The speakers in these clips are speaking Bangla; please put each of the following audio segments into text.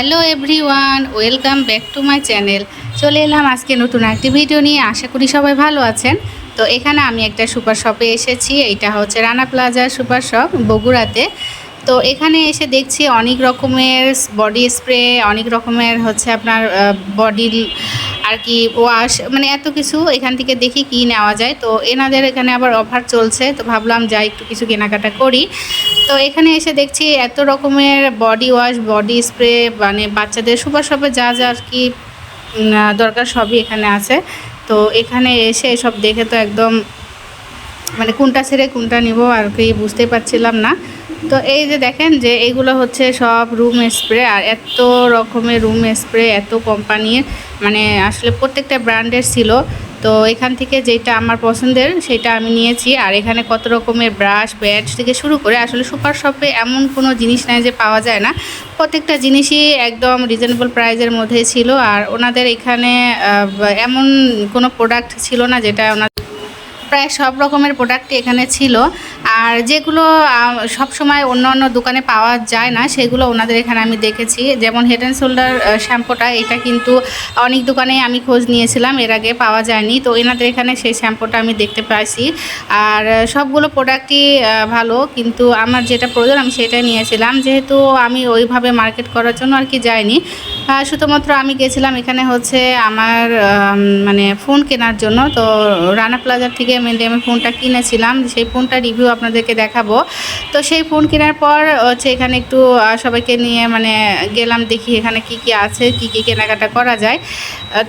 Hello everyone, welcome back to my channel. চলে এলাম আজকে নতুন একটি ভিডিও নিয়ে, আশা করি সবাই ভালো আছেন। তো এখানে আমি একটা সুপার শপে এসেছি, এইটা হচ্ছে রানা প্লাজা সুপার শপ বগুড়াতে। তো এখানে এসে দেখছি অনেক রকমের বডি স্প্রে, অনেক রকমের হচ্ছে আপনার বডি আর কি ওয়াশ মানে এত কিছু এখান থেকে দেখি কি নেওয়া যায়। তো এনাদের এখানে আবার অফার চলছে, তো ভাবলাম যাই একটু কিছু কেনাকাটা করি। তো এখানে এসে দেখছি এত রকমের বডি ওয়াশ বডি স্প্রে মানে বাচ্চাদের সুপার শপে যা যা আর কি দরকার সবই এখানে আছে। তো এখানে এসে সব দেখে তো একদম মানে কোনটা ছেড়ে কোনটা নিব আর কি বুঝতে পারছিলাম না। তো এই যে দেখেন যে এইগুলো হচ্ছে সব রুম স্প্রে আর এত রকমের রুম স্প্রে এত কোম্পানির মানে আসলে প্রত্যেকটা ব্র্যান্ডের ছিল। তো এখান থেকে যেটা আমার পছন্দের, সেটা আমি নিয়েছি। আর এখানে কত রকমের ব্রাশ ব্যাট থেকে শুরু করে আসলে সুপার শপে এমন কোনো জিনিস নাই যে পাওয়া যায় না। প্রত্যেকটা জিনিসই একদম রিজনেবল প্রাইজের মধ্যে ছিল। আর ওনাদের এখানে এমন কোনো প্রোডাক্ট ছিল না যেটা ওনার প্রায় সব রকমের প্রোডাক্টই এখানে ছিল। আর যেগুলো সব সময় অন্য অন্য দোকানে পাওয়া যায় না, সেগুলো ওনাদের এখানে আমি দেখেছি। যেমন হেড অ্যান্ড শোল্ডার শ্যাম্পুটা এটা কিন্তু অনেক দোকানে আমি খোঁজ নিয়েছিলাম, এর আগে পাওয়া যায়নি। তো এনাদের এখানে সেই শ্যাম্পুটা আমি দেখতে পাইছি। আর সবগুলো প্রোডাক্টই ভালো, কিন্তু আমার যেটা প্রয়োজন আমি সেটাই নিয়েছিলাম। যেহেতু আমি ওইভাবে মার্কেট করার জন্য আর কি যাইনি শুধুমাত্র আমি গেছিলাম এখানে হচ্ছে আমার মানে ফোন কেনার জন্য। তো রানা প্লাজার থেকে মেনলি আমি ফোনটা কিনেছিলাম। সেই ফোনটা রিভিউ আপনাদেরকে দেখাবো। তো সেই ফোন কেনার পর হচ্ছে এখানে একটু সবাইকে নিয়ে মানে গেলাম দেখি এখানে কি কি আছে, কি কি কেনাকাটা করা যায়।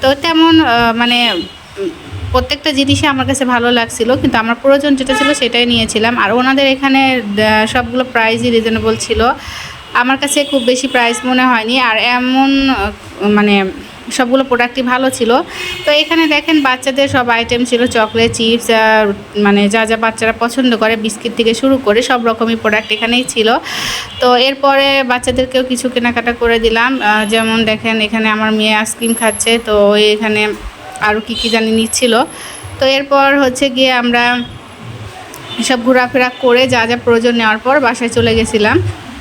তো তেমন মানে প্রত্যেকটা জিনিসই আমার কাছে ভালো লাগছিল। কিন্তু আমার প্রয়োজন যেটা ছিল সেটাই নিয়েছিলাম। আর ওনাদের এখানে সবগুলো প্রাইজই রিজনেবল ছিল। আমার কাছে খুব বেশি প্রাইস মনে হয়নি। আর এমন মানে সবগুলো প্রোডাক্টই ভালো ছিল। তো এখানে দেখেন বাচ্চাদের সব আইটেম ছিল চকলেট চিপস মানে যা যা বাচ্চারা পছন্দ করে বিস্কিট থেকে শুরু করে সব রকমই প্রোডাক্ট এখানেই ছিল। তো এরপরে বাচ্চাদেরকেও কিছু কেনাকাটা করে দিলাম। যেমন দেখেন এখানে আমার মেয়ে আইসক্রিম খাচ্ছে, তো এখানে আরও কী কী জানি নিচ্ছিল। তো এরপর হচ্ছে গিয়ে আমরা সব ঘোরাফেরা করে যা যা প্রয়োজন নেওয়ার পর বাসায় চলে গেছিলাম।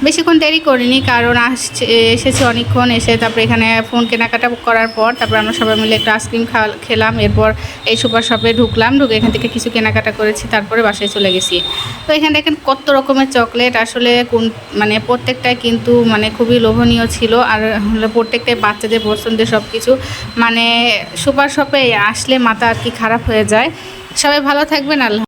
বেশিক্ষণ দেরি করিনি, কারণ আসছে, এসেছে অনেকক্ষণ, এসে তারপরে এখানে ফোন কেনাকাটা করার পর তারপর আমরা সবাই মিলে একটা আইসক্রিম খেলাম, এরপর এই সুপার শপে ঢুকলাম, ঢুকে এখান থেকে কিছু কেনাকাটা করেছি, তারপরে বাসায় চলে গেছি। তো এখানে দেখেন কত রকমের চকলেট আসলে কোন মানে প্রত্যেকটাই কিন্তু মানে খুবই লোভনীয় ছিল, আর প্রত্যেকটাই বাচ্চাদের পছন্দের সব কিছু মানে সুপার শপে আসলে মাথা আর কি খারাপ হয়ে যায়। সবাই ভালো থাকবেন, আল্লাহ